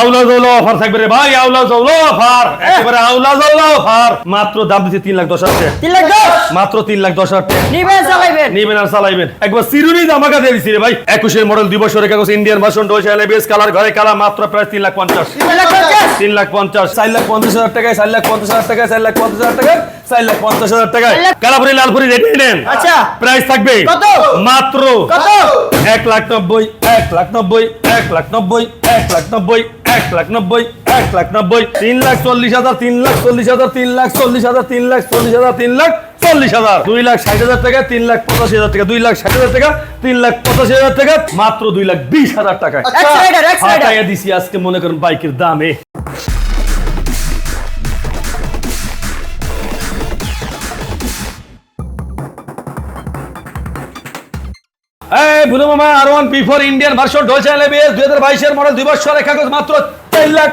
আউলা জৌলা অফার থাকবে রে ভাই আউলা জৌলা অফার। একেবারে আউলা জৌলা অফার। মাত্র দাম দিচ্ছে তিন লাখ দশ হাজার তিন লাখ দশ? মাত্র তিন লাখ দশ হাজার টাকা। নিবেন চালাইবেন। নিবেন আর চালাইবেন। একবার সিরুনি দামাকা দিয়ে রে ভাই। একুশের মডেল দুই বছরের কাগজ ইন্ডিয়ান কালার ঘরে কালার মাত্র প্রায় তিন লাখ পঞ্চাশ। তিন লাখ পঞ্চাশ? তিন লাখ পঞ্চাশ। চার লাখ পঞ্চাশ হাজার টাকায় চার লাখ পঞ্চাশ হাজার টাকায় চার লাখ পঞ্চাশ হাজার টাকায়। চার লাখ পঞ্চাশ হাজার টাকায় কালাপুরি লালপুরি রেডি নেন। আচ্ছা। প্রাইস থাকবে কত? মাত্র কত? এক লাখ নব্বই এক লাখ নব্বই এক লাখ নব্বই এক লাখ নব্বই এক লাখ নব্বই এক লাখ নব্বই তিন লাখ চল্লিশ হাজার তিন লাখ চল্লিশ হাজার তিন লাখ চল্লিশ হাজার তিন লাখ চল্লিশ হাজার তিন লাখ চল্লিশ হাজার। দুই লাখ ষাট হাজার টাকা তিন লাখ পঁচাশি হাজার টাকা দুই লাখ ষাট হাজার টাকা তিন লাখ পঁচাশি হাজার টাকা মাত্র দুই লাখ বিশ হাজার ফাটাইয়া দিছি আজকে মনে করেন বাইকের দামে। এই বুলু মামা R one P four Indian version দুই হাজার বাইশের মডেল দুই বছরের কাগজ মাত্র চার লাখ।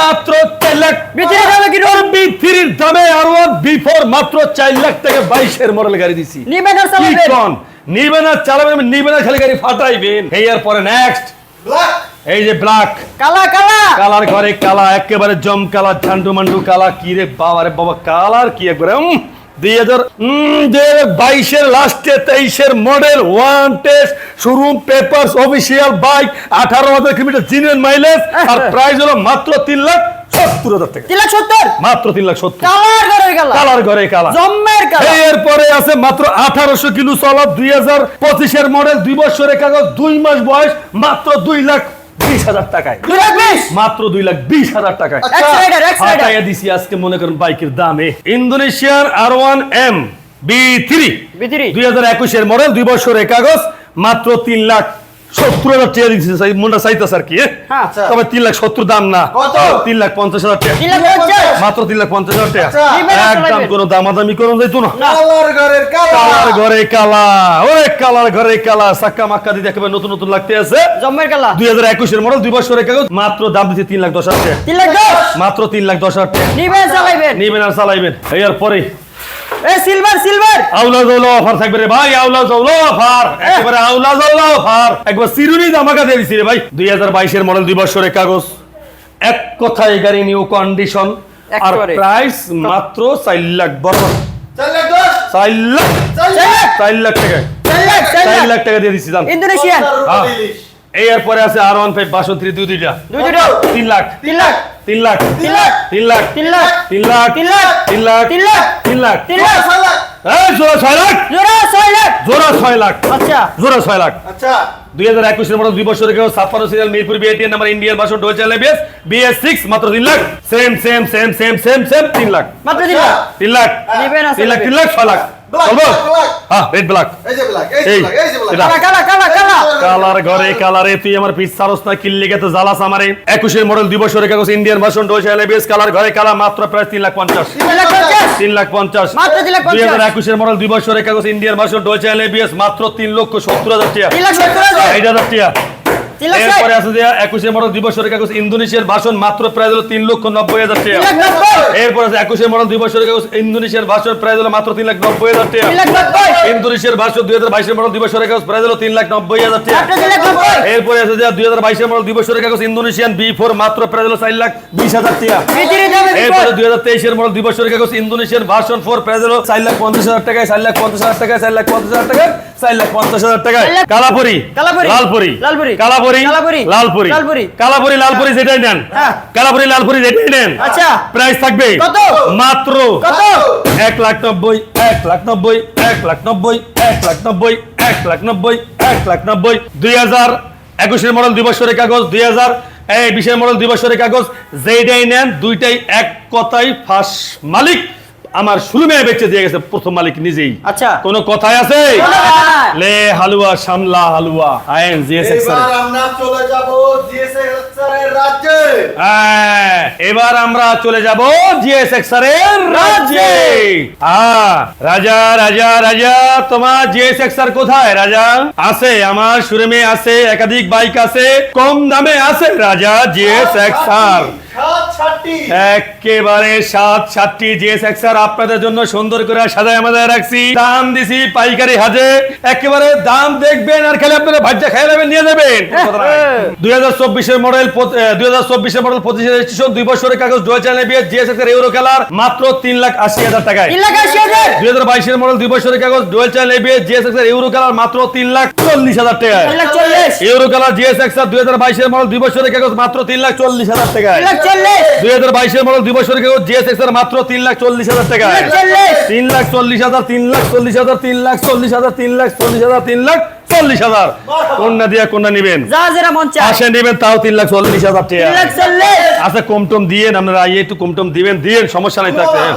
মাত্র চার লাখ। ভিতরে যাবে কি রকম? বি থ্রির দামে আর ওয়ান বি ফোর মাত্র চার লাখ টাকা বাইশের মডেল গাড়ি দিছি। নিবেন আর কি চালাইবেন কন চালাবেন নিবেন আর খালি গাড়ি ফাটাইবেন। এই এর পরে নেক্সট এই যে ব্ল্যাক কালা কালা। কালার ঘরে কালা একেবারে জম কালা ঝান্ডু মান্ডু কালা। কি রে বাবা রে বাবা কালার কি একবারে দুই হাজার দুই হাজার বাইশের লাস্টে তেইশের model one test showroom papers official bike আঠারো হাজার কিলোমিটার জিনিয়ার মাইলেজ আর প্রাইস হলো মাত্র তিন লাখ এরপরে আছে মাত্র আঠারোশো কিলো চলা দুই হাজার পঁচিশের মডেল দুই বছরের কাগজ দুই মাস বয়স মাত্র দুই লাখ বিশ হাজার টাকায়। দুই লাখ বিশ? মাত্র দুই লাখ বিশ হাজার টাকায়। দিছি আজকে মনে করেন বাইকের দামে। ইন্দোনেশিয়ার R one M B three দুই হাজার একুশের মডেল দুই বছরের কাগজ মাত্র তিন লাখ সত্তর হাজার টাকা দিচ্ছে সাই- মনটা চাইতেছে আর কি হ্যাঁ তবে তিন লাখ সত্তর দাম না। তিন লাখ পঞ্চাশ হাজার টাকা। মাত্র তিন লাখ পঞ্চাশ হাজার টাকা। আচ্ছা। একদম। কোনো দামাদামি করুন যাইতো না। কালার ঘরের কালার। কালার ঘরে কালা ওরে কালার ঘরে কালা সাক্কা মাক্কা দিতে একেবারে নতুন নতুন লাগতে আছে। জম্মের কালা দুই হাজার একুশের মডেল দুই বছরের কাগজ মাত্র দাম দিচ্ছে তিন লাখ দশ হাজার টাকা। মাত্র তিন লাখ দশ হাজার টাকা। নিবেন চালাইবেন। নিবেন আর চালাইবেন। এর পরে এ সিলভার সিলভার। আউলা জৌলা অফার থাকবে রে ভাই আউলা জৌলা অফার। একেবারে আউলা জৌলা অফার। একবার সিরুনি দামাকা দিয়ে দিছি রে ভাই। দুই হাজার বাইশের মডেল দুই বছরের কাগজ। এক কথায় গাড়ি নিউ কন্ডিশন আর। প্রাইস মাত্র চার লাখ বড়। চার লাখ দশ? চার লাখ। চার চার লাখ? টাকা চার লাখ টাকা দিয়ে দিচ্ছি দাম ইন্দোনেশিয়ান। হ্যাঁ। এই এরপরে আছে আর ওয়ান ফাইভ বাসন্তী দুই দুইটা। দুই দুটো তিন লাখ। তিন লাখ। তিন লাখ তিন লাখ তিন লাখ তিন লাখ তিন লাখ তিন লাখ তিন লাখ তিন লাখ তিন লাখ তিন লাখ ছয় লাখ জোড়া ছয় লাখ জোড়া ছয় লাখ জোড়া ছয় লাখ আচ্ছা জোড়া ছয় লাখ আচ্ছা দুই হাজার একুশের মতো দুই বছরের কেউ ছাপ্পান্ন সিরিয়াল মিরপুর বিএটিএন নাম্বার ইন্ডিয়ান ভাষণ ডোয়েল এলবিএস বিএস সিক্স মাত্র তিন lakh same same same same same same তিন লাখ মাত্র তিন লাখ তিন লাখ তিন লাখ তিন লাখ ছয় লাখ Ah, একুশের মডেল দুই বছরের কাগজ ইন্ডিয়ান ভাষণ রয়েছে কালার ঘরে কালা মাত্র প্রায় তিন লাখ পঞ্চাশ। তিন লাখ পঞ্চাশ। দুই হাজার একুশের মডেল দুই বছরের কাগজ ইন্ডিয়ান ভাষণ রয়েছে মাত্র তিন লক্ষ সত্তর হাজার টিয়া এরপরে আছে যে একুশের মডেল দুই বছরের কাগজ ইন্দোনেশিয়ার ভাষণ মাত্র প্রায় হলো তিন লক্ষ নব্বই হাজার টাকা। এরপরে আছে একুশের মডেল দুই বছরের কাগজ ইন্দোনেশিয়ার ভাষণ প্রায় হলো মাত্র তিন লাখ নব্বই হাজার টাকা। তিন লাখ নব্বই। ইন্দোনেশিয়ার ভাষণ দুই হাজার বাইশের মডেল দুই বছরের কাগজ প্রায় হলো তিন লাখ নব্বই হাজার টাকা। মাত্র তিন লাখ নব্বই। এরপরে আছে যে দুই হাজার বাইশের মডেল দুই বছরের কাগজ ইন্দোনেশিয়ান বি ফোর মাত্র প্রায় হলো চার লাখ বিশ হাজার টাকা। এরপরে দুই হাজার তেইশের মডেল দুই বছরের কাগজ ইন্দোনেশিয়ান ভার্সন ফোর প্রাইস হলো চার লাখ পঞ্চাশ হাজার টাকায় চার লাখ পঞ্চাশ হাজার টাকায় চার লাখ পঞ্চাশ হাজার টাকায় চার লাখ পঞ্চাশ হাজার টাকায়। কালাপুরি কালাপুরি, লালপুরি লালপুরি, কালাপুরি। কালাপুরি, লালপুরি। কালাপুরি লালপুরি যেটাই নেন। হ্যাঁ। কালাপুরি লালপুরি যেটাই নেন আচ্ছা। প্রাইস থাকবে কত? মাত্র কত? এক লাখ নব্বই এক লাখ নব্বই এক লাখ নব্বই এক লাখ নব্বই এক লাখ নব্বই এক লাখ নব্বই। দুই হাজার একুশের মডেল দুই বছরের কাগজ দুই হাজার এই বিশের মডেল দুই বছরের কাগজ যেইটাই নেন দুইটাই এক কথাই ফাঁস মালিক। আমার শুরু মেয়ে বেচে দিয়ে গেছে প্রথম মালিক নিজেই। আচ্ছা। কোন কথাই আছে। লে হালুয়া সামলা হালুয়া। আইন জিএসএক্স এবার আমরা চলে যাব জিএসএস এর রাজ্যে। হ্যাঁ, এবার আমরা চলে যাব জিএসএক্স এর রাজ্যে। হ্যাঁ, রাজা রাজা রাজা তোমার জিএসএক্স আর কোথায়? রাজা আছে আমার শোরুমে আছে একাধিক বাইক আছে কম দামে আছে। রাজা জিএসএক্স আর একেবারে সাত সাতটি জিএস এক্সার আপনাদের জন্য সুন্দর করে সাজায় আমাদের রাখছি। দাম দিছি পাইকারি হাজে। একেবারে দাম দেখবেন আর খেলে আপনারা ভাজ্যা খাই নেবেন নিয়ে যাবেন দুই হাজার চব্বিশের মডেল দুই হাজার চব্বিশের মডেল পঁচিশের রেজিস্ট্রেশন দুই বছরের কাগজ ডুয়েল চ্যানেল বিয়ে জিএস এক্সার ইউরো খেলার মাত্র তিন লাখ আশি হাজার টাকায়। হাজার? দুই হাজার বাইশের মডেল দুই বছরের কাগজ ডুয়েল চ্যানেল বিয়ে জিএস এক্সার ইউরো খেলার মাত্র তিন লাখ চল্লিশ হাজার টাকায়। তিন ইউরো কালার জিএস এক্সার দুই হাজার বাইশের মডেল দুই বছরের কাগজ মাত্র তিন লাখ চল্লিশ হাজার টাকায়। দুই হাজার বাইশের মডেল দুই জিএস এক্সার মাত্র তিন লাখ চল্লিশ হাজার টাকা তিন লাখ চল্লিশ হাজার তিন লাখ চল্লিশ হাজার তিন লাখ চল্লিশ হাজার তিন লাখ চল্লিশ হাজার তিন লাখ চল্লিশ হাজার। কন্যা দিয়া কন্যা নিবেন। আসে নেবেন তাও তিন লাখ চল্লিশ হাজার আচ্ছা কমটম দিয়েন আপনারা একটু কমটম দিবেন দিয়েন সমস্যা নাই থাকতে হ্যাঁ।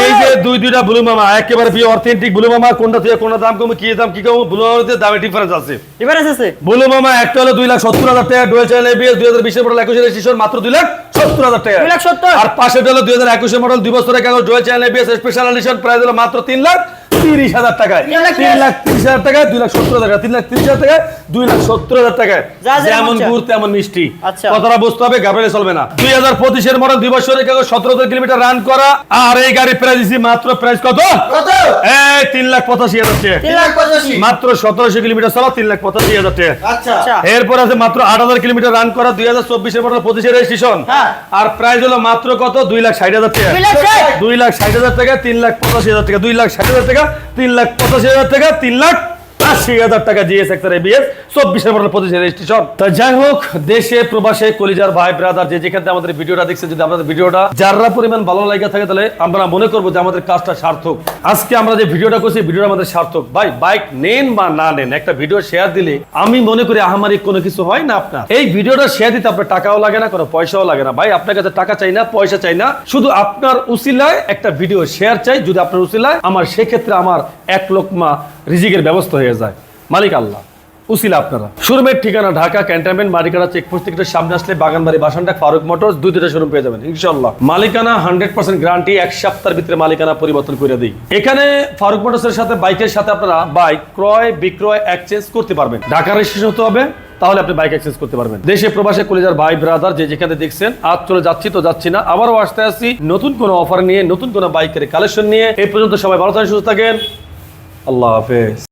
এই যে দুই দুইটা ব্লু মামা একেবারে বিয়ে অথেন্টিক ব্লু মামা কোনটা থেকে কোনটা দাম কমে কি দাম কি কম ব্লু মামাতে দামে ডিফারেন্স আছে। এবার আছে? ব্লু মামা একটা হলো দুই লাখ সত্তর হাজার টাকা ডুয়েল চ্যানেল এবিএস দুই হাজার বিশের মডেল একুশের রেজিস্ট্রেশন মাত্র দুই লাখ সত্তর হাজার টাকা। দুই লাখ সত্তর। আর পাশে হলো দুই হাজার একুশের মডেল দুই বছরের কাগজ dual channel ABS special edition price হলো মাত্র তিন লাখ তিরিশ হাজার টাকায়। তিন লাখ তিরিশ। হাজার টাকায় দুই লাখ সত্তর হাজার টাকা তিন লাখ তিরিশ হাজার টাকায় দুই লাখ সত্তর হাজার টাকায়। যেমন গুড় তেমন মিষ্টি। আচ্ছা। কথাটা বুঝতে হবে গাবড়ে চলবে না। দুই হাজার পঁচিশের মডেল দুই বছরের কাগজ সতেরো কিলোমিটার রান করা আর এই গাড়ি প্রাইস দিচ্ছি মাত্র প্রাইস কত? এই তিন লাখ পঁচাশি হাজার মাত্র সতেরোশো কিলোমিটার চলা তিন লাখ পঁচাশি হাজার টাকা। আচ্ছা। এরপর আছে মাত্র আট হাজার কিলোমিটার রান করা দুই হাজার চব্বিশের মডেল পঁচিশের রেজিস্ট্রেশন হ্যাঁ। আর প্রাইস হলো মাত্র কত? দুই লাখ ষাট হাজার টাকা। দুই লাখ ষাট। দুই লাখ ষাট হাজার টাকা তিন লাখ পঁচাশি হাজার টাকা দুই লাখ ষাট হাজার টাকা। তিন লাখ পঁচাশি হাজার টাকা তিন লাখ আশি হাজার টাকা জিএস এক্সার এবিএস চব্বিশের পঁচিশের রেজিস্ট্রেশন তা যাই হোক, দেশে, প্রবাসে, কলিজার ভাই ব্রাদার যে যেখান আমাদের ভিডিওটা দেখছেন, যদি আমাদের ভিডিওটা যারা পরিমাণ ভালো লাগে থাকে, তাহলে আমরা মনে করব যে আমাদের কাজটা সার্থক। আজকে আমরা যে ভিডিওটা করছি ভিডিওটা আমাদের সার্থক। ভাই বাইক নেন বা না নেন, একটা ভিডিও শেয়ার দিলে আমি মনে করি আহামারি কোনো কিছু হয় না আপনার। এই ভিডিওটা শেয়ার দিতে আপনার টাকাও লাগে না, কোনো পয়সাও লাগে না। ভাই, আপনার কাছে টাকা চাই না, পয়সা চাই না। শুধু আপনার উসিলায় একটা ভিডিও শেয়ার চাই, যদি আপনার উসিলায়, আমার সেক্ষেত্রে আমার এক লোকমা রিজিকের ব্যবস্থা হয়ে যায়। মালিক আল্লাহ, উসিলা আপনারা। শোরুমের ঠিকানা ঢাকা, ক্যান্টনমেন্ট মারিকানা চেকপোস্ট থেকে সামনে আসলে বাগানবাড়ি বাসানটাক ফারুক মোটরস, দুই দুটো শোরুম পেয়ে যাবেন ইনশাল্লাহ মালিকানা হান্ড্রেড পার্সেন্ট গ্যারান্টি এক সপ্তাহের ভিতরে মালিকানা পরিবর্তন করে দিই। এখানে ফারুক মোটরসের সাথে, বাইকের সাথে আপনারা বাইক ক্রয়, বিক্রয় এক্সচেঞ্জ করতে পারবেন। ঢাকা রেজিস্ট্রেশন হতে হবে, তাহলে আপনি বাইক এক্সচেঞ্জ করতে পারবেন। দেশে প্রবাসে কলেজার ভাই ব্রাদার যে যেখানে দেখছেন, আজ চলে যাচ্ছি তো যাচ্ছি না, আবারও আসতে আসছি। নতুন কোনো অফার নিয়ে, নতুন কোনো বাইকের কালেকশন নিয়ে। এই পর্যন্ত সবাই ভালো থাকেন, সুস্থ থাকেন। আল্লাহ হাফেজ।